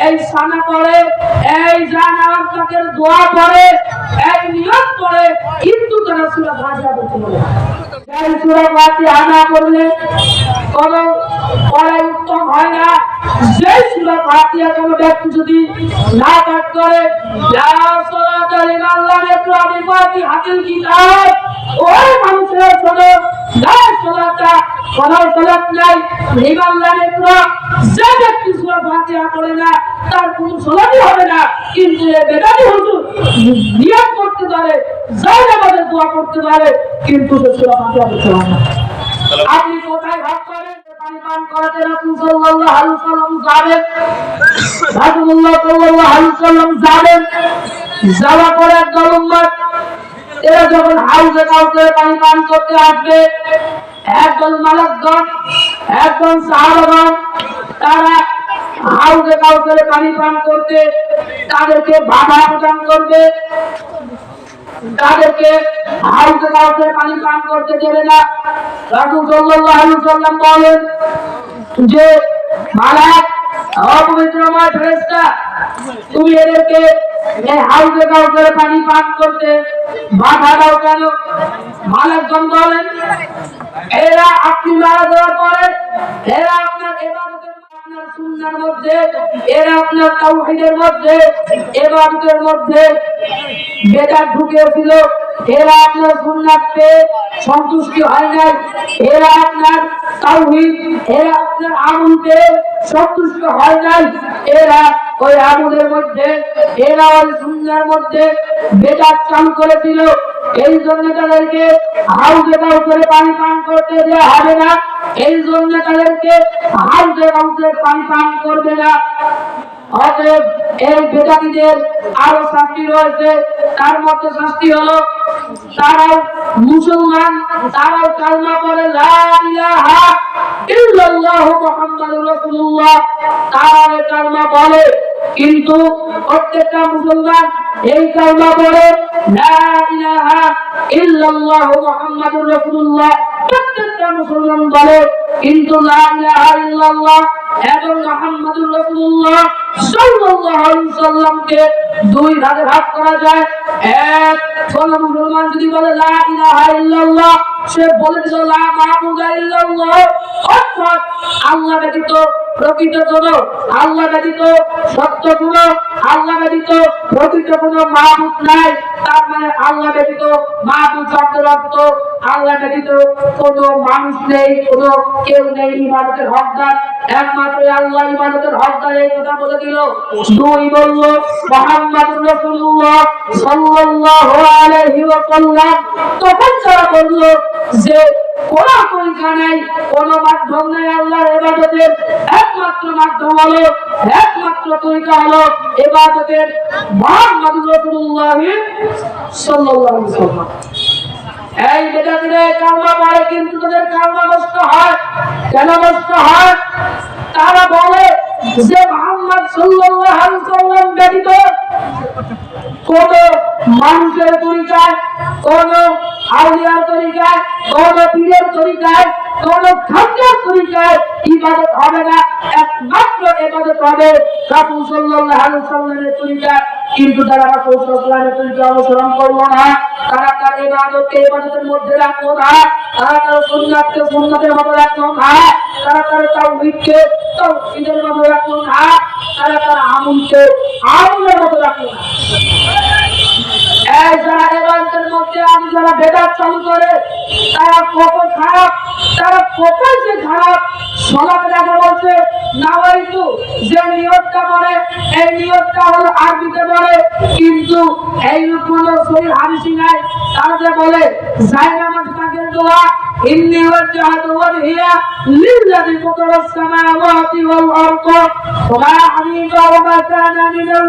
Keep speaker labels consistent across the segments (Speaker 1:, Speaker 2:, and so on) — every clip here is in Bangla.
Speaker 1: এই সানা পড়ে এই জানার দোয়া পড়ে এই নিয়ত পড়ে কিন্তু তারা সুরা ভাষা বলতে বলে এই সুরা ফাতিহা না পড়লে কোন পড়াই উত্তম হয় না। যে সুরা কোন ব্যক্তি যদি না পাঠ করে লিল্লাহি একটু আমি কিতাব, ওই মানুষের লা নাই যে ব্যক্তি সুরা ফাতিহা পড়ে না, তার কোনো সালাতই হবে না। কিন্তু এ বেদাতি হুজুর করতে পারে যাই আমাদের দোয়া করতে পারে, কিন্তু সে সুরা ফাতিহা পারে না। আপনি কোথায় ভাব করেন? পানি পান করাতে পরে এরা যখন হাউজে কাউকে পানি পান করতে আসবে একদল মালকগণ, একজন সাহাবাগণ, তারা হাউজে কাউকে পানি পান করতে, তাদেরকে বাধা প্রদান করবে তাদেরকে হাউসে কাউকে পানি পান করতে দেবে না। রাসূল সাল্লাল্লাহু আলাইহি ওয়াসাল্লাম বলেন যে, মালাক, অপবিত্রময় ফেরেশতা, তুমি এদেরকে এই হাউসে কাউকে পানি পান করতে বাধা দাও কেন? মালাকগণ বলেন এরা আপনি মারা দেওয়ার পরে এরা আপনার আপনার সন্তুষ্টি হয় নাই। এরা আপনার তাওহীদ, এরা আপনার আমলকে সন্তুষ্ট হয় নাই। এরা ওই আমলের মধ্যে, এরা ওই সুন্নার মধ্যে বেদাত চালু করেছিল। এই জন্য তাদেরকে হাউজে করে পানি পান করতে দেওয়া হবে না। এই জন্য তাদেরকে হাউজে হাউজে পানি পান করবে না। অতএব এই বেদাতিদের আরও শাস্তি রয়েছে। তার মধ্যে শাস্তি হলো, তারাও মুসলমান, তারাও কালমা পড়ে লা ইলাহা ইল্লাল্লাহু কিন্তু প্রত্যেকটা মুসলমান দুই ভাগে ভাগ করা যায়। এক, কোন মুসলমান যদি বলে, লা সে লা ইল্লাল্লাহ। অর্থাৎ আল্লাহ ব্যতীত প্রকৃত কোন, আল্লাহ ব্যতীত সত্য কোন, আল্লাহ ব্যতীত প্রকৃত কোন নাই। তার মানে আল্লাহ ব্যতীত শব্দের অর্থ আল্লাহ ব্যতীত কোন মানুষ নেই, কোন কেউ নেই ইবাদতের হকদার। একমাত্র আল্লাহ ইবাদতের হকদার এই কথা বলে দিল। দুই বলল, মুহাম্মাদুর রাসূলুল্লাহ সাল্লাল্লাহু আলাইহি ওয়াসাল্লাম। তখন তারা বলল যে কোন পরীক্ষা নাই কোন মাধ্যম নেই আল্লাহর ইবাদতের একমাত্র মাধ্যম হলো, একমাত্র তরিকা হলো ওয়াসাল্লাম। এই কিন্তু তাদের নষ্ট হয়। কেন নষ্ট হয়? তারা বলে যে মোহাম্মদ সাল্লাল্লাহু ব্যতীত কোন মানুষের তরিকায় কোন আউলিয়ার তরিকায়, কোন পীরের তরিকায়, কোন খাদ্যের তরিকায় ইবাদত হবে না। একমাত্র ইবাদত হবে রাসূল সাল্লাল্লাহু আলাইহি সাল্লামের তরিকায় কিন্তু তারা রাসূল সাল্লাল্লাহু তরিকা অনুসরণ করল না, তারা তার ইবাদতকে ইবাদতের মধ্যে রাখল না, তারা তার সুন্নাতকে সুন্নাতের মধ্যে রাখল না, তারা তার তাওহীদকে তাওহীদের মধ্যে রাখল না, তারা তার আমলকে আমলের মধ্যে রাখল না। এই যারা এবারের মধ্যে আমি যারা বেদাত চালু করে, তারা কত খারাপ? তারা কতই যে খারাপ? দেখা বলছে নাওয়াইতু যে নিয়তটা বলে এই নিয়তটা হলো আরবিতে বলে, কিন্তু এই কোনো সহি হাদিসি নাই। তারা বলে জায়নামাজ পাকের দোয়া ইন্নি ওয়াজহাতু ওয়াজহিয়া লিল্লাযী ফাতারা আস-সামাওয়াতি ওয়াল আরদ, ওয়া মা হানিফা ওয়া মা কানা মিনাল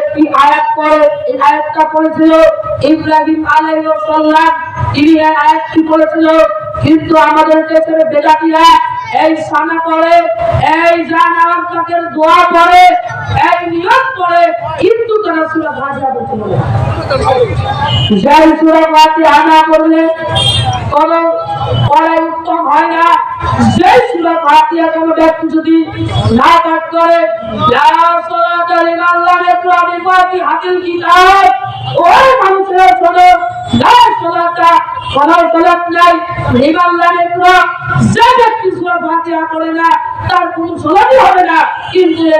Speaker 1: একটি আয়াত পড়ে, এই আয়াতটা পড়েছিল ইব্রাহিম আলাইহিস সালাম। তিনি এই আয়াতটি বলেছিল কিন্তু আমাদের দেশের বেদাতিরা এই সানা পড়ে, এই জানার পাকের দোয়া পড়ে, এই নিয়ত পড়ে, কিন্তু তারা সুরা ভাষা বলতে বলে সেই সুরা ফাতিহা না পড়লে সুরা ফাতিহা ব্যক্তি যদি না পাঠ করে লা সালাতা লিমান লাম ইয়াকরা বিফাতিহাতিল কিতাব ওই মানুষের শোনো লা সালাতা নাই। লিমান লাম যে ব্যক্তি সুরা ফাতিহা পড়ে না, তার কিন্তু এ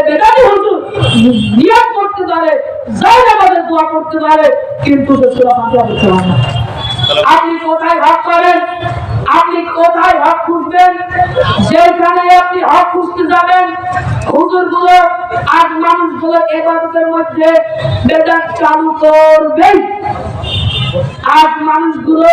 Speaker 1: করতে পারে যাই আমাদের দোয়া করতে পারে, কিন্তু সে সুরা ফাতিহা পারে না। আপনি কোথায় হক করেন? আপনি কোথায় হক খুঁজবেন? যেখানে আপনি হক খুঁজতে যাবেন হুজুরগুলো আজ মানুষগুলো এবারের মধ্যে বেদাত চালু করবেন আজ মানুষগুলো